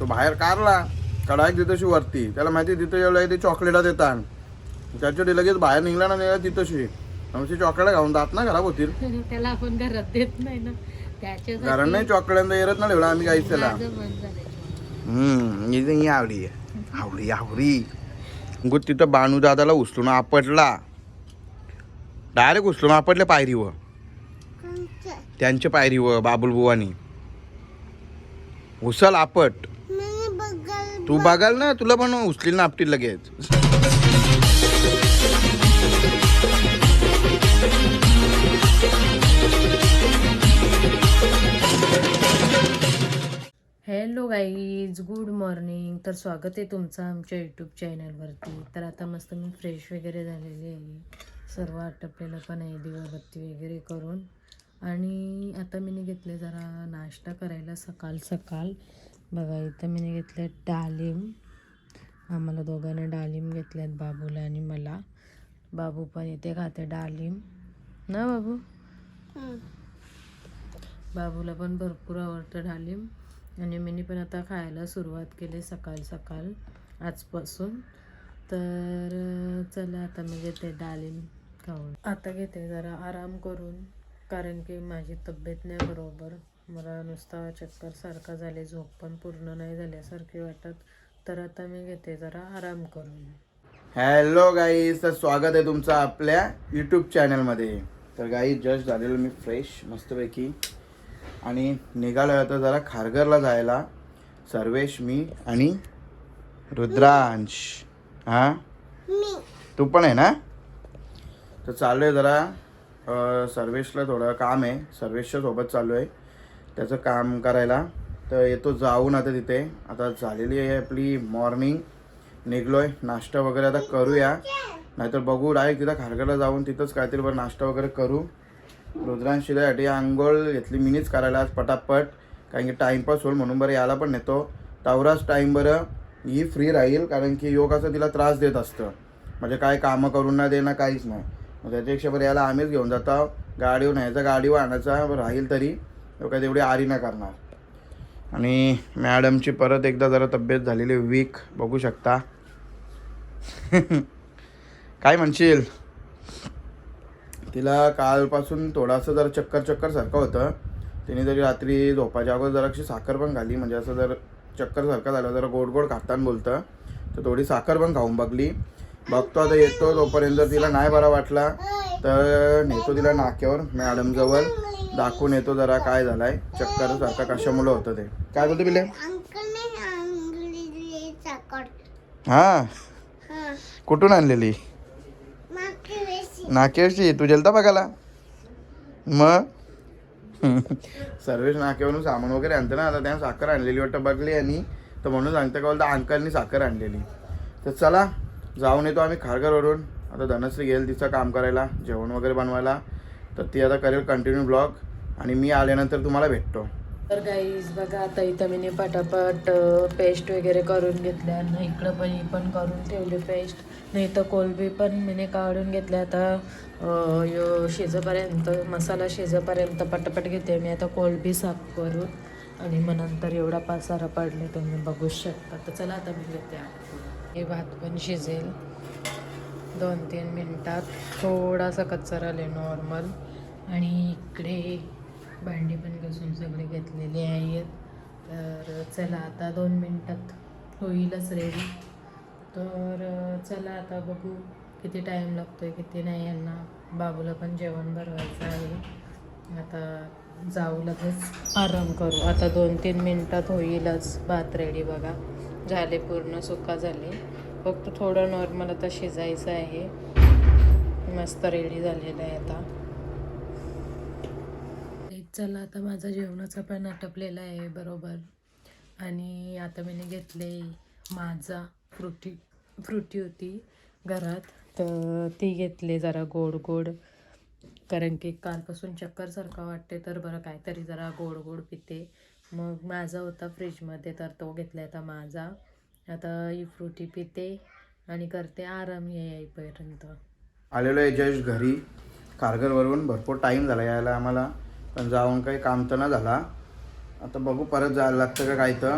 तो बाहेर कारला कडाक तिथंशी वरती. त्याला माहिती तिथं जेवढं ते चॉकलेटात येतात. त्याच्यासाठी लगेच बाहेर निघला ना निघाला तिथंशी. आमची चॉकलेट खाऊन जात ना खराब होतील. त्याला आपण घरात देत नाही ना. नाही चॉकलेट येत ना ठेवला आम्ही काहीच त्याला. हम्म ही आवडी आहे. आवडी आवडी. गुड तिथं बानू दादाला उचलून आपटला. डायरेक्ट उचलून आपटले पायरीवर. त्यांच्या पायरीवर बाबुल बुवानी उचल आपट. तू बघाल ना तुला पण उचलील ना आपटील लगेच. हॅलो गाईज गुड मॉर्निंग तर स्वागत आहे तुमचं आमच्या यूट्यूब चॅनलवरती तर आता मस्त मी फ्रेश वगैरे झालेली आहे. सर्व आटपलेलं पण आहे दिवाबत्ती वगैरे करून. आणि आता मी घेतले जरा नाश्ता करायला सकाळ सकाळ बघा इथं मी घेतले डाळिंब आम्हाला दोघांना डाळिंब घेतल्यात बाबूला आणि मला. बाबू पण इथे खाते डाळिंब ना बाबू? बाबूला पण भरपूर आवडतं डाळिंब आणि मी पण आता खायला सुरुवात केली सकाळ सकाळ आजपासून. तर चला आता मी घेते डाळिंब खाऊन. आता घेते जरा आराम करून. कारण की माझी तब्येत नाही बरोबर. मला नुसता चक्कर सारखा झाले झोप पण पूर्ण नाही झाल्यासारखी वाटत. तर आता मी घेते जरा आराम करून. हॅलो गाईज तर स्वागत आहे तुमचं आपल्या यूट्यूब चॅनलमध्ये तर गाई जस्ट झालेलो मी फ्रेश मस्तपैकी. आणि निघालो आता जरा खारघरला जायला. सर्वेश मी आणि रुद्रांश. हा? तू पण आहे ना? तर चालू आहे जरा सर्वेशला थोडं काम आहे. सर्वेशच्या सोबत चालू आहे त्याचं काम करायला. तर येतो जाऊन आता तिथे. आता झालेली आहे आपली मॉर्निंग निघलोय. नाश्ता वगैरे आता करूया. नाहीतर बघू डायरेक्ट तिथं खारघरला जाऊन तिथंच काहीतरी बरं नाश्ता वगैरे करू. रुद्रांश आंघोळ घेतली मीनीच करायला आज पटापट. कारण की टाईमपास होईल म्हणून बरं याला पण नेतो. तवराच टाईम बरं ही फ्री राहील कारण की योगाचा तिला त्रास देत असतं. म्हणजे काय कामं करून ना देणं काहीच नाही. मग त्याच्यापेक्षा बरं याला आम्हीच घेऊन जातो. गाडीवर न्यायचा गाडीवर आणायचा राहील तरी. काय तेवढी आरी नाही करणार. आणि मॅडमची परत एकदा जरा तब्येत झालेली वीक बघू शकता. काय म्हणशील? तिला कालपासून थोडासा जरा चक्कर चक्कर सारखं होतं. तिने जरी रात्री झोपाच्या अगोदर जराशी साखर पण घाली म्हणजे असं जर चक्कर सारखं झालं जरा गोड गोड खाताना बोलतं तर थोडी साखर पण खाऊन बघली. बघतो आता येतो तोपर्यंत तिला नाही बरा वाटला. तर नेतो तिला नाक्यावर मॅडमजवळ. दाखवून येतो जरा काय झालाय. चक्कर सारखं कशामुळं होतं ते. काय बोलतो बिले हा. कुठून आणलेली? नाक्यावरची तू गेलता बघायला? मग? सर्वेश नाक्यावरून सामान वगैरे आणतं ना आता त्यानं साखर आणलेली वाटतं बघली आणि तर म्हणून सांगतं का बोलतं अंकलनी साखर आणलेली. तर चला जाऊन येतो आम्ही खारघरवरून. आता धनश्री गेल तिचं काम करायला जेवण वगैरे बनवायला. तर ती आता करेल कंटिन्यू ब्लॉग आणि मी आल्यानंतर तुम्हाला भेटतो. तर गाईज बघा आता इथं मी पटापट पेस्ट वगैरे करून घेतल्या. ना इकडं पण ही पण करून ठेवली पेस्ट नाही तर कोलबी पण मी काढून घेतल्या. आता यो शिजेपर्यंत मसाला शिजेपर्यंत पटापट घेते मी. आता कोलबी साफ करून आणि मग नंतर एवढा पासारा पडले तुम्ही बघू शकता. तर चला आता मी घेते. हे भात पण शिजेल. दोन तीन मिनटात थोडासा कच्चा आले नॉर्मल आणि इकडे भांडी पण घासून सगळे घेतलेले आहेत. तर चला आता दोन मिनटात होईलच रेडी तर चला आता बघू किती टाईम लागतो आहे किती नाही यांना. बाबूला पण जेवण भरवायचं आहे. आता जाऊ लगेच. आराम करू. आता दोन तीन मिनटात होईलच. भात रेडी बघा. झाले पूर्ण सुका झाले. फक्त थोडं नॉर्मल आता शिजायचं आहे. मस्त रेडी झालेलं आहे आता. चला आता माझा जेवणाचा पण आटपलेला आहे बरोबर. आणि आता मी घेतले माझा फ्रुटी फ्रुटी होती घरात. तर ती घेतली जरा गोड गोड. कारण की कालपासून चक्करसारखं वाटते तर बरं काहीतरी जरा गोड गोड पिते. मग माझा होता फ्रीजमध्ये तर तो घेतला आता माझा. आता ही फ्रुटी पिते आणि करते आराम ये येईपर्यंत. आलेलो आहे जस्ट घरी. कारगरवरून भरपूर टाईम झाला यायला आम्हाला. पण जाऊन काही काम तर ना झाला. आता बघू परत जायला लागतं का काय तर.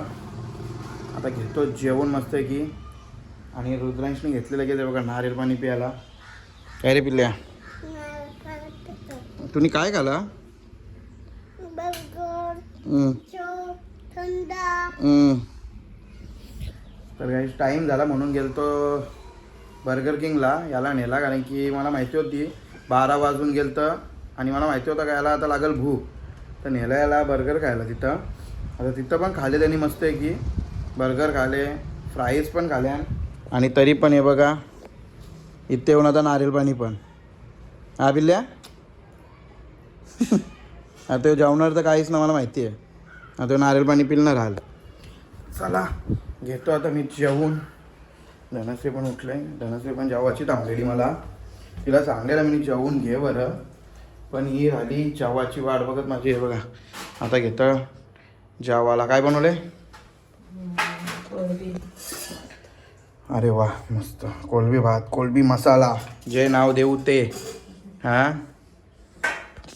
आता घेतो जेवण मस्त आहे की आणि रुद्रांशने घेतलेलं की बघा नारळ पाणी प्यायला. काय रे पिल्ल्या? तुम्ही काय खाला? हम्म. तर काही टाईम झाला म्हणून गेलतो बर्गर किंगला याला नेला कारण की मला माहिती होती बारा वाजून गेलतं. आणि मला माहिती होतं का याला आता लागेल भूक. तर नेला याला बर्गर खायला तिथं. आता तिथं पण खाले त्यांनी मस्त आहे की बर्गर खाले फ्राईज पण खाल्या आणि तरी पण हे बघा इथे येऊन आता नारियल पाणी पण. हा बिल्ल्या? आता जेवणार तर काहीच ना मला माहिती आहे. आता नारियल नारळ पाणी पिलणार राहाल चला. घेतो आता मी जेवून. धनश्री पण उठले. धनश्री पण जेवाची थांबलेली मला. तिला सांगलेलं मी जेवून घे बरं. पण ही राहिली जेवाची वाट बघत माझी. हे बघा. आता घेतं. जेवाला काय बनवले. अरे वा मस्त. कोलबी भात कोलबी मसाला. जे नाव देऊ ते. हां?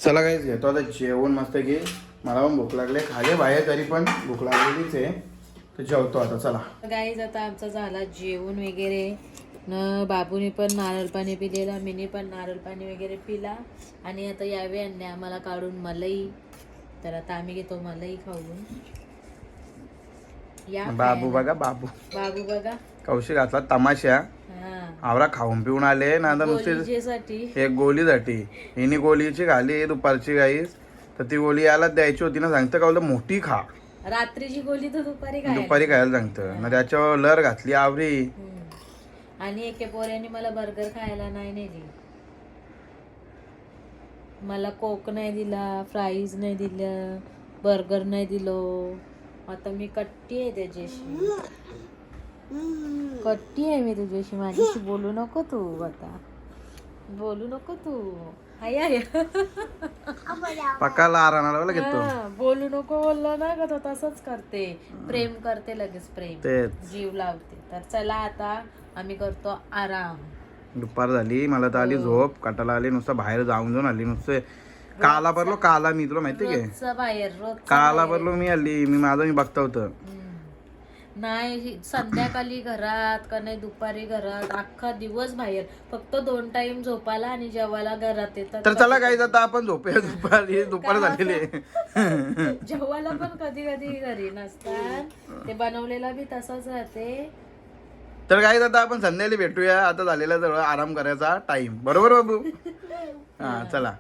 चला काहीच घेतो आता जेवण मस्त की. मला पण भूक लागले. खाले बाहेर तरी पण भूक लागलेलीच आहे. तर जेवतो आता चला. गाईज आता आमचा झाला जेवण वगैरे. न बाबूने पण नारळ पाणी पिलेला मीने पण नारळ पाणी वगैरे पिला. आणि आता यावे आणले आम्हाला काढून मलाई. तर आता आम्ही घेतो मलाई खाऊन. या बाबू. बघा बाबू. बाबू बघा. कौशिक घातला तमाशा. हा. आवरा खाऊन पिऊन आले ना एक गोलीसाठी हिने गोलीची घाली दुपारची गाईस तर ती गोली यायला द्यायची होती ना सांगतं का मोठी खा. रात्रीची गोली तर दुपारी काय दुपारी खायला सांगतं त्याच्यावर लर घातली आवरी. आणि एके पोऱ्याने मला बर्गर खायला नाही नेली मला कोक नाही दिला फ्राईज नाही दिलं बर्गर नाही दिलो. आता मी कट्टी आहे त्याच्याशी. कट्टी आहे मी तुझ्याशी. माझ्याशी बोलू नको तू आता. बोलू नको तू. लार आणायला बघा घेतो हा, बोलू नको बोललो ना का तो तसंच करते. प्रेम करते लगेच प्रेम. तेच. जीव लावते. तर चला आता आम्ही करतो आराम. दुपार झाली मला तर आली झोप. कटाला आली नुसतं बाहेर जाऊन जाऊन आली नुसतं काला भरलो काला मी तुला माहिती आहे रोजचा बाहेर रोज काला भरलो मी आली मी माझं मी बघता होतं. नाही संध्याकाळी घरात का नाही दुपारी घरात अख्खा दिवस बाहेर. फक्त दोन टाइम झोपायला आणि जेवायला घरात येतात. तर चला काही आता आपण झोपूया दुपारी. दुपार झालेली आहे. जेवायला पण कधी कधी घरी नसतात. ते बनवलेला बी तसाच राहते. तर काही आता आपण संध्याकाळी भेटूया. आता झालेला जवळ आराम करायचा टाइम बरोबर बाबू? हा चला.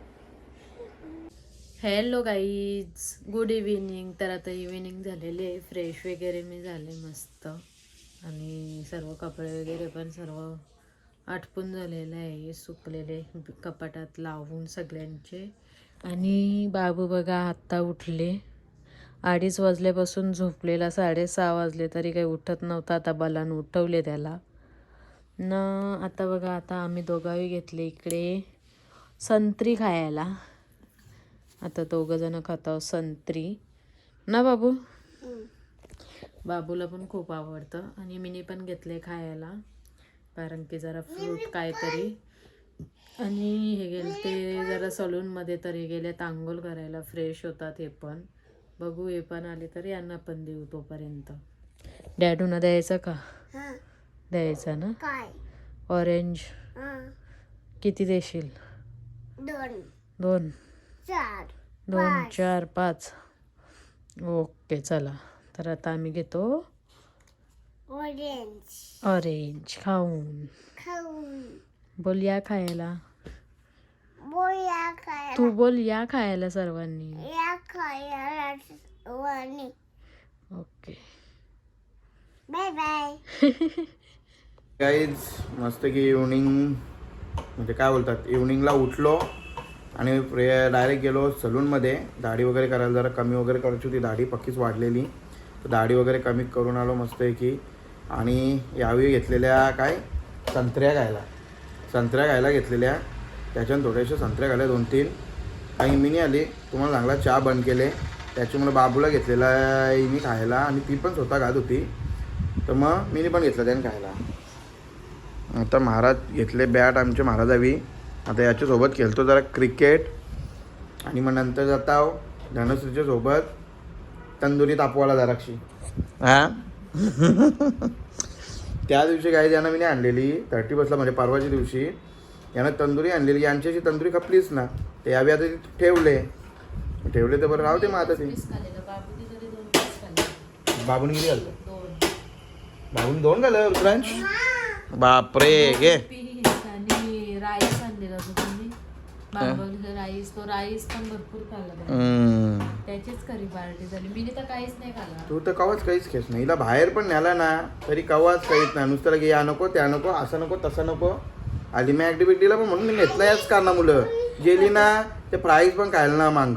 हॅलो गाईज गुड इव्हिनिंग तर आता इव्हिनिंग झालेली आहे. फ्रेश वगैरे मी झाले मस्त. आणि सर्व कपडे वगैरे पण सर्व आटपून झालेलं आहे. सुकलेले कपाटात लावून सगळ्यांचे. आणि बाबू बघा आत्ता उठले. अडीच वाजल्यापासून झोपलेला. साडेसहा वाजले तरी काही उठत नव्हता. आता बलान उठवले त्याला. न आता बघा आता आम्ही दोघावी घेतले इकडे संत्री खायला. आता दोघं जण खात आहोत. संत्री. ना बाबू? बाबूला पण खूप आवडतं. आणि मिनी पण घेतले खायला. कारण की जरा फ्रूट काहीतरी. आणि हे गेले ते जरा सलूनमध्ये तर हे गेले आंघोळ करायला फ्रेश होतात हे पण. बघू हे पण आले तर यांना पण देऊ तोपर्यंत. डॅडूना द्यायचं का? द्यायचं ना? ऑरेंज. किती देशील? दोन. दोन. चार. दोन चार पाच. ओके चला. तर आता आम्ही घेतो ऑरेंज ऑरेंज खाऊन. खाऊन. बोल या खायला. बोया खायला. तू बोल या खायला सर्वांनी. या खायला वाणी ओके. बाय बाय काहीच मस्त की इव्हनिंग म्हणजे काय बोलतात? इव्हनिंगला उठलो. आणि डायरेक्ट गेलो सलूनमध्ये. दाढी वगैरे करायला जरा कमी वगैरे करायची होती. दाढी पक्कीच वाढलेली. तर दाढी वगैरे कमी करून आलो मस्त आहे की आणि यावेळी घेतलेल्या काय? संत्र्या खायला संत्र्या खायला घेतलेल्या. त्याच्यानं थोड्याशा संत्र्या खायला दोन तीन काही मी नाही आली. तुम्हाला चांगला चहा बंद केले. त्याच्यामुळे बाबूला घेतलेला मी खायला. आणि ती पण स्वतः खात होती. तर मग मी पण घेतलं त्याने खायला. आता महाराज घेतले बॅट आमचे महाराजावी. आता याच्यासोबत खेळतो जरा क्रिकेट. आणि मग नंतर जाता धनश्रीच्या सोबत तंदुरी तापवाला जराक्षी हा? त्या दिवशी काही त्यांना मी नाही आणलेली थर्टी बसला म्हणजे परवाच्या दिवशी. यानं तंदुरी आणलेली यांच्याशी तंदुरी खपलीच ना. ते यावी आता ते ठेवले. ठेवले तर बरं राहू दे मग आता ते. बाबूने किती घालतं? दोन. बाबून दोन घालं रुद्रांश बापरे घे. आणलेला होता तुम्ही? बांबवलीचा राईस तो राईस पण भरपूर खाल्ला. हम्म. त्याचीच खरी पार्टी झाली. मी तर काहीच नाही खाल्ला. तू तर कवाच काहीच खेच नाही. हिला बाहेर पण न्याला ना तरी कवाच काहीच नाही. नुसतं की या नको त्या नको असं नको तसं नको. आली मी ऍक्टिव्हिटीला पण म्हणून मी नेत नाही याच कारणा मुलं गेली ना ते प्राईज पण खायला ना मांग.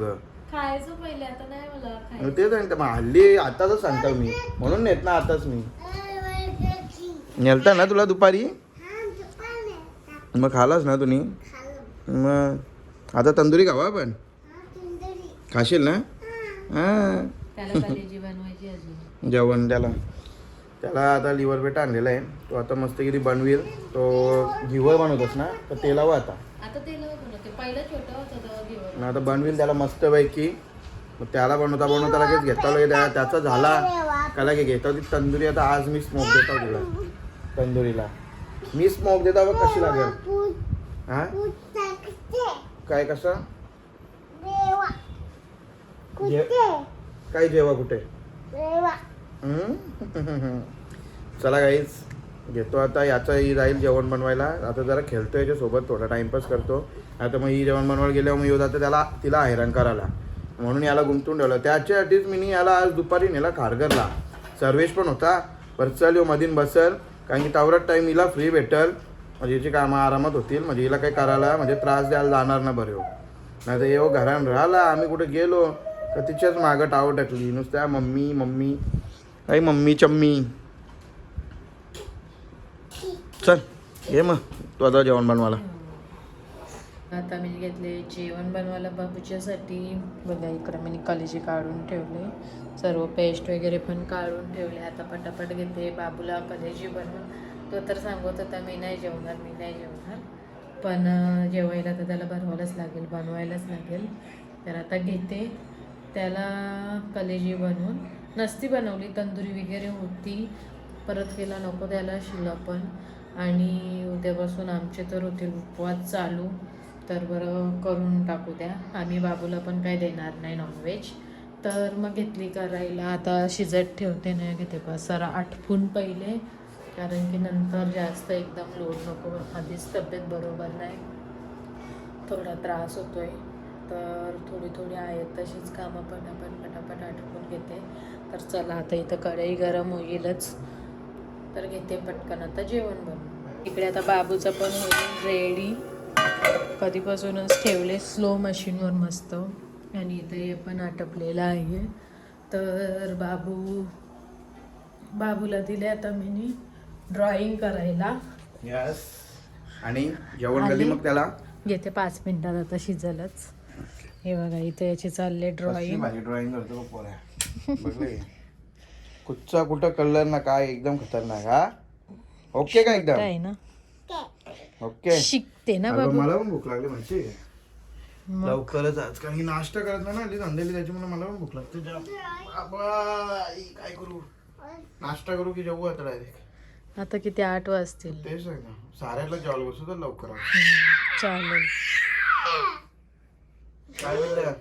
खायचं पहिले आता नाही मला मग ते सांगते मग हल्ली आताच सांगतो मी. म्हणून नेत ना आताच मी. नेलता ना तुला दुपारी? मग खालास ना तुम्ही? मग आता तंदुरी खावा आपण? खाशील ना? हां. जेवण त्याला. त्याला आता लिव्हर बेट आणलेला आहे. तो आता मस्त किती बनवेल? तो घिवळ बनवतोस ना? तर ते लावा आता आता बनवेल त्याला मस्तपैकी. मग त्याला बनवता बनवता लगेच घेता लगेच त्या- त्याचा झाला. का लगे घेता ती तंदुरी आता आज मी स्मोक देतो तुला. तंदुरीला. मी स्मोक देता बघ कशी लागेल? हा? काय कसं? काय जेवा कुठे? चला गाईच घेतो आता याचा ही जाईल जेवण बनवायला. आता जरा खेळतो याच्यासोबत थोडा टाइमपास करतो. आता मग ही जेवण बनवायला गेल्यावर मग येऊ जातं त्याला तिला हैराण करायला. म्हणून याला गुंतून ठेवलं. त्याच्यासाठीच मी याला आज दुपारी नेला खारघरला. सर्वेश पण होता. बरं चल यो मधीन बसल कारण की तेवढाच टाईम हिला फ्री भेटेल. म्हणजे हिची कामं आरामात होतील. म्हणजे हिला काही करायला म्हणजे त्रास द्यायला जाणार ना बरं नाही तर येऊ हो घरात राहिला. आम्ही कुठे गेलो तर तिच्याच मागं टाव टाकली. नुसत्या मम्मी मम्मी. आई मम्मी चम्मी. चल ये मग. तू आता जेवण बनवायला. आता मी घेतले जेवण बनवायला बाबूच्यासाठी. बघा इकडं मी कलेजी काढून ठेवले. सर्व पेस्ट वगैरे पण काढून ठेवले. आता पटापट घेते. बाबूला कलेजी बनवून. तो तर सांगत होता मी नाही जेवणार मी नाही जेवणार. पण जेवायला तर त्याला बनवायलाच लागेल बनवायलाच लागेल. तर आता घेते. त्याला कलेजी बनवून. नसती बनवली तंदुरी वगैरे होती. परत केला नको त्याला शिला पण. आणि उद्यापासून आमचे तर होते उपवास चालू. तर बरं करून टाकू द्या. आम्ही बाबूला पण काय देणार नाही नॉनव्हेज तर मग घेतली करायला आता शिजत ठेवते नाही घेते पाच सरा आठवून पहिले कारण की नंतर जास्त एकदम लोड नको. आधीच तब्येत बरोबर नाही. थोडा त्रास होतो आहे तर थोडी थोडी आहेत तशीच कामं पटापट पटापट आटपून घेते. तर चला आता इथं कढई गरम होईलच. तर घेते पटकन. आता जेवण बनवून. इकडे आता बाबूचं पण होईल रेडी कधीपासूनच ठेवले स्लो मशीनवर मस्त. आणि इथं हे पण आटपलेलं आहे. तर बाबू बाबूला दिले आता मी ड्रॉइंग करायला. यस आणि जेवण? कधी मग त्याला? घेते पाच मिनिटात आता शिजलच. हे बघा इथे याचे चालले ड्रॉइंग माझी ड्रॉइंग करतो पोऱ्या. कुठचा कुठं कलर ना काय एकदम खतरनाक हा? ओके का एकदम? आहे ना. ओके. शिकते ना अगं, बाबू. मला पण भूक लागली माहिती. मग? लवकरच आज कारण की नाश्ता करत नाही ना आधी अंधेली त्याच्यामुळे मला पण भूक लागते. जाम. बाबा, आई, काय करू? नाश्ता करू की जेवू आता डायरेक्ट आता किती आठ वाजतील. तेच आहे ना. साऱ्याला जेवायला बसू तर लवकर. चालेल. काय म्हणलं?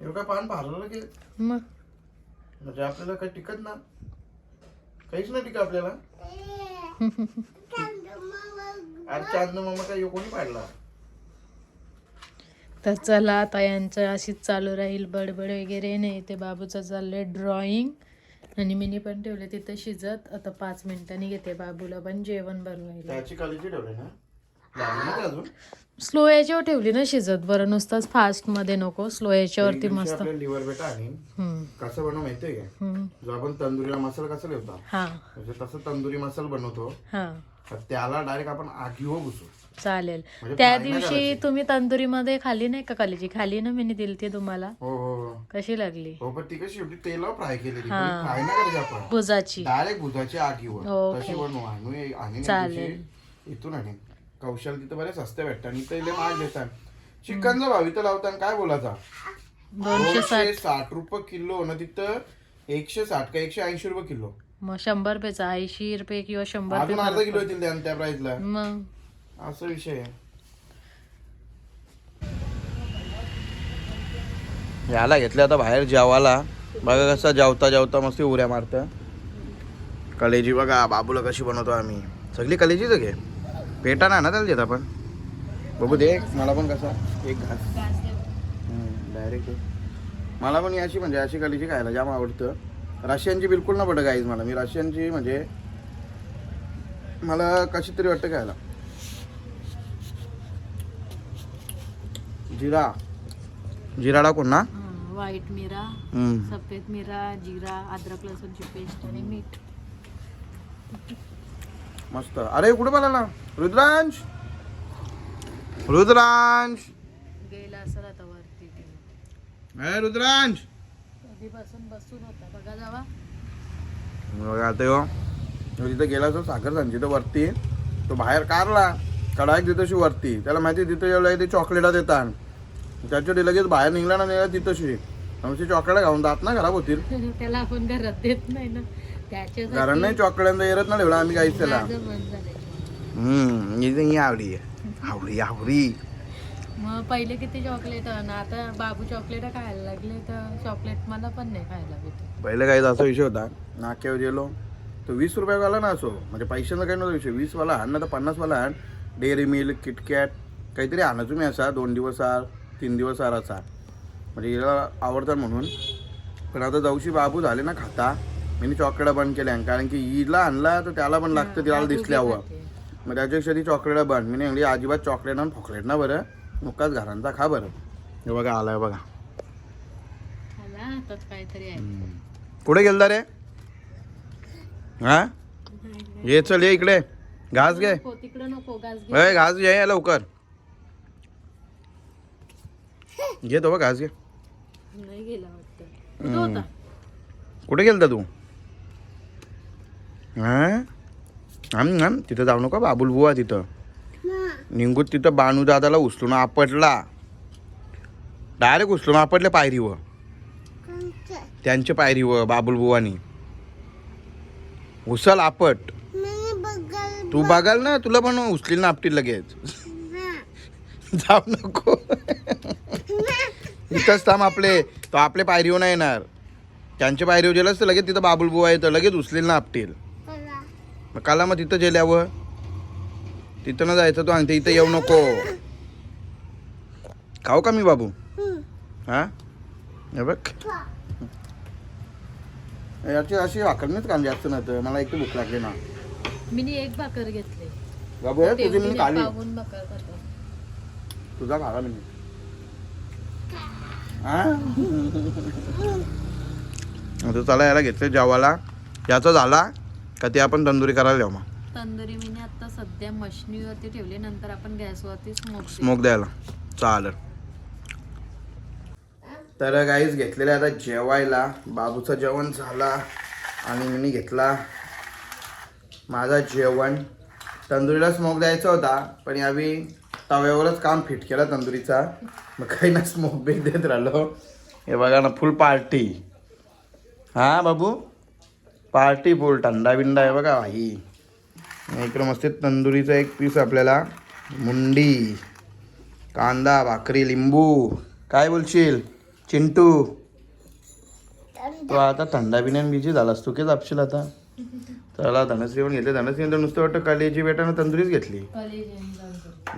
एवढं काय पान पाहिलं की? मग? म्हणजे आपल्याला काही टिकत ना? काहीच नाही टिकत आपल्याला? अरे चांद मामा काय ह्यो कोणी पाडला? तर चला आता यांचं अशीच चालू राहील बडबड वगैरे. नाही ते बाबूचं चाललंय ड्रॉइंग आणि मिनी पण ठेवले तिथं शिजत. आता पाच मिनिटांनी घेते बाबूला पण जेवण बनवायला. त्याची क्वालिटी ठेवली ना? लागली ना ते अजून? स्लो याच्यावर ठेवली ना शिजत. बरं नुसताच फास्टमध्ये नको. स्लो याच्यावरती मस्त. लिव्हर बेटा आणि हम्म, कसं बनव माहितीये का? हम्म. जो आपण तंदुरीला मसाला कसा हा. म्हणजे तसं तंदुरी मसाला बनवतो. हा. तर त्याला डायरेक्ट आपण आगीवर घुसू. चालेल. म्हणजे त्या दिवशी. तुम्ही तंदुरीमध्ये खाली नाही का कालीची खाली ना मी दिलती तुम्हाला? हो हो हो. कशी लागली? हो पण ती कशी शेवटी तेलावर फ्राय केलेली. हा. फ्राय नाही करायची आपण. भुजाची. डायरेक्ट भुजाची आगीवर. तशी बनवू आणि आणि चालेल. इथून आणि कौशल तिथं बरेच सस्ते भेटतात आणि इथं महाग देतात. चिकनचा भाव इथं लावताना काय बोलायचा? दोनशे साठ रुपये किलो ना तिथं एकशे साठ का एकशे ऐंशी रुपये किलो. मग शंभर रुपयाचा ऐंशी रुपये किंवा शंभर अजून अर्धा रुपये किलो येतील त्या- त्या प्राइसला मग. असा विषय आहे. याला घेतलं आता बाहेर जेवायला. बघा कसा जेवता जेवता मस्त उऱ्या मारतं. कलेजी बघा बाबूला कशी बनवतो आम्ही. सगळी कलेजीच घे पेटा नाही ना त्याला देत आपण? बघू दे मला पण कसा. एक घास. डायरेक्ट मला पण याची म्हणजे अशी कलेजी खायला जाम आवडतं. रशियनची बिलकुल ना पडत गाईज मला. मी रशियनची म्हणजे मला कशी तरी वाटतं खायला जिरा. जिरा टाकून ना व्हाईट मिरा. सफेद मिरा जिरा अद्रक लसूणची पेस्ट आणि मीठ. मस्त. अरे कुठे बोलायला रुद्रांश! रुद्रांश! गेला असेल आता वरती. रुद्रांश! कधीपासून बसून होता. बघा जावा. आता यो यो तिथं गेला असं साखर सांची तर वरती. तो बाहेर कारला कडाक देतोशी वरती. त्याला माहिती तिथं जेवढं ते चॉकलेटा देतात. त्याच्या ते लगेच बाहेर निघला ना निघाला तिथंशी. आमची चॉकलेट खाऊन दात ना खराब होतील. त्याला आपण घरात देत नाही ना. कारण नाही चॉकलेट येरत ना ठेवला आम्ही काहीच त्याला माझं मन झालंय. हम्म ही आवडी आहे. आवडी आवडी. मग पहिले किती चॉकलेट ना आता बाबू चॉकलेट खायला लागले तर चॉकलेट मला पण नाही खायला भेटत. पहिले काही असा विषय होता नाक्यावर गेलो तो वीस रुपयावाला ना असो म्हणजे पैशाचा काही नव्हता विषय. वीसवाला आण ना तर पन्नासवाला आण. डेअरी मिल्क किटकॅट काहीतरी आणा तुम्ही असा दोन दिवस आर तीन दिवस आर असा. म्हणजे हिला आवडतात म्हणून. पण आता जाऊशी बाबू झाले ना खाता मी चॉकलेट बंद केल्या कारण की हिला आणला तर त्याला पण लागतं तिला दिसले हवं. मग त्याच्यापेक्षा ती चॉकलेट बंद मी नाही अजिबात चॉकलेट आणि फॉकलेट ना बरं. मुकाच घरांचा खा बरं. हे बघा आलाय बघा. काहीतरी आहे. कुठे गेलता रे? हा? ये चल ये इकडे. घास घे. नको, तिकडं नको गाज घे. ए, घास घे लवकर. घे तो बघ घास घे. नाही गेला वाटतं. कुठं होता? कुठे गेलता तू? हा? आम आम तिथं जाऊ नका बाबुल बुवा तिथं. निंगूत तिथं बानू दादाला उचलून आपटला. डायरेक्ट उचलून आपटले पायरीवर? त्यांच्या पायरीवर बाबुल बुवानी. उचल आपट. तू बघाल ना तुला पण उचलील ना आपटील लगेच. जाऊ नको. इथंच थांब आपले. तो आपले पायरीवर नाही येणार. त्यांच्या पायरीवर गेलास तर लगेच तिथं बाबुल बुवा येतं. लगेच उचलील ना आपटील मग काला मग तिथं गेल्यावर? तिथं ना जायचं तो आणते इथं येऊ नको. खाऊ का मी बाबू. हा? हे बघ. याची अशी वाकडणीच काम जास्त नव्हतं मला एक तर भूक लागली ना. मी एक भाकर घेतली. बाबू हे तुझी मी भाकर खातो तुझा खाला मी? आता चला याला घेतलं जेवायला. याचा झाला का ते आपण तंदुरी करायला जाऊ मग. तंदुरी मी आता सध्या मशनीवरती ठेवली नंतर आपण गॅसवरती स्मोक स्मोक द्यायला. चालेल. तर गाईज घेतलेलं आता जेवायला. बाबूचं जेवण झाला आणि मी घेतला. माझा जेवण. तंदुरीला स्मोक द्यायचा होता पण यावेळी तव्यावरच काम फिट केलं तंदुरीचा. मग काही ना स्मोक बेक देत राहिलो. हे बघा ना फुल पार्टी हां बाबू? पार्टी फुल थंडा बिंडा आहे बघा भाई इकडं मस्त तंदुरीचं एक पीस आपल्याला. मुंडी कांदा भाकरी लिंबू. काय बोलशील? चिंटू. तो आता थंडा बिन्यान बिजी झालास. तू काय जापशील आता? चला धनश्री पण घेतले. धनश्री तर नुसतं वाटतं कलेची बेटानं तंदुरीच घेतली.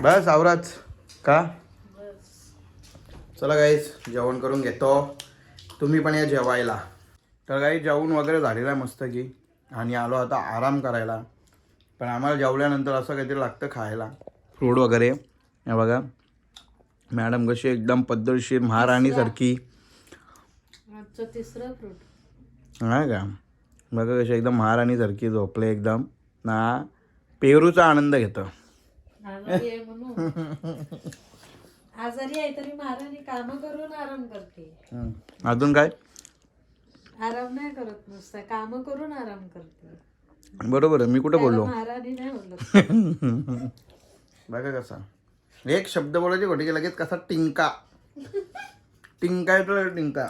बस आवराच. का? चला गाईज जेवण करून घेतो. तुम्ही पण या जेवायला. तर काही जेवण वगैरे झालेलं आहे मस्त की आणि आलो आता आराम करायला. पण आम्हाला जेवल्यानंतर असं काहीतरी लागतं खायला. फ्रूट वगैरे. हे बघा. मॅडम कशी एकदम पद्धतशीर महाराणीसारखी आजचं तिसरं फ्रूट हा का? बघा कशी एकदम महाराणीसारखी झोपले एकदम. ना पेरूचा आनंद घेतं. आजारी आहे म्हणून. आजारी आहे तरी महाराणी कामं करून आराम करते. हं. अजून काय? आराम नाही करत नुसतं. कामं करून आराम करते. बरोबर आहे मी कुठं बोललो? महाराणी नाही बघा कसा. एक शब्द बोलायचे घोटी की लगेच कसा टिंका. टिंका येतो टिंका.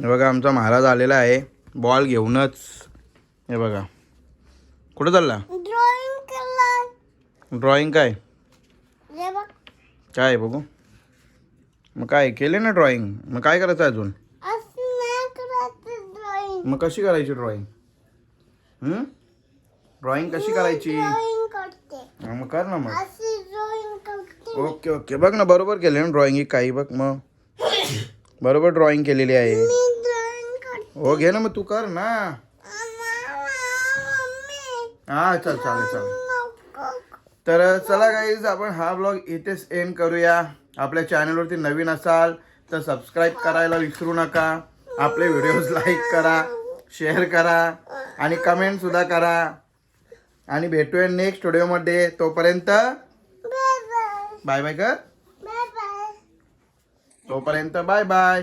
हे बघा आमचा महाराज आलेला आहे बॉल घेऊनच. हे बघा. कुठं चालला? ड्रॉइंग केलं ड्रॉइंग काय? हे बघ. काय आहे बघू. मग काय केले ना ड्रॉइंग मग काय करायचं अजून? मग कशी करायची ड्रॉइंग ड्रॉइंग कशी करायची? मग कर ना मग. Okay okay. बघ ना बरोबर केले ना ड्रॉइंग काही बघ मग. बरोबर ड्रॉइंग केलेली आहे. हो घे ना मग तू कर ना. मम्मी. हा चल चालेल चालेल. तर चला गाईज आपण हा ब्लॉग इथेच एंड करूया. आपल्या चॅनलवरती नवीन असाल तर सबस्क्राईब करायला विसरू नका. आपले व्हिडिओज लाईक करा. शेअर करा आणि कमेंट सुद्धा करा. आणि भेटूया नेक्स्ट व्हिडिओमध्ये तोपर्यंत बाय बाय बाय बाय कर. बाय बाय तोपर्यंत बाय बाय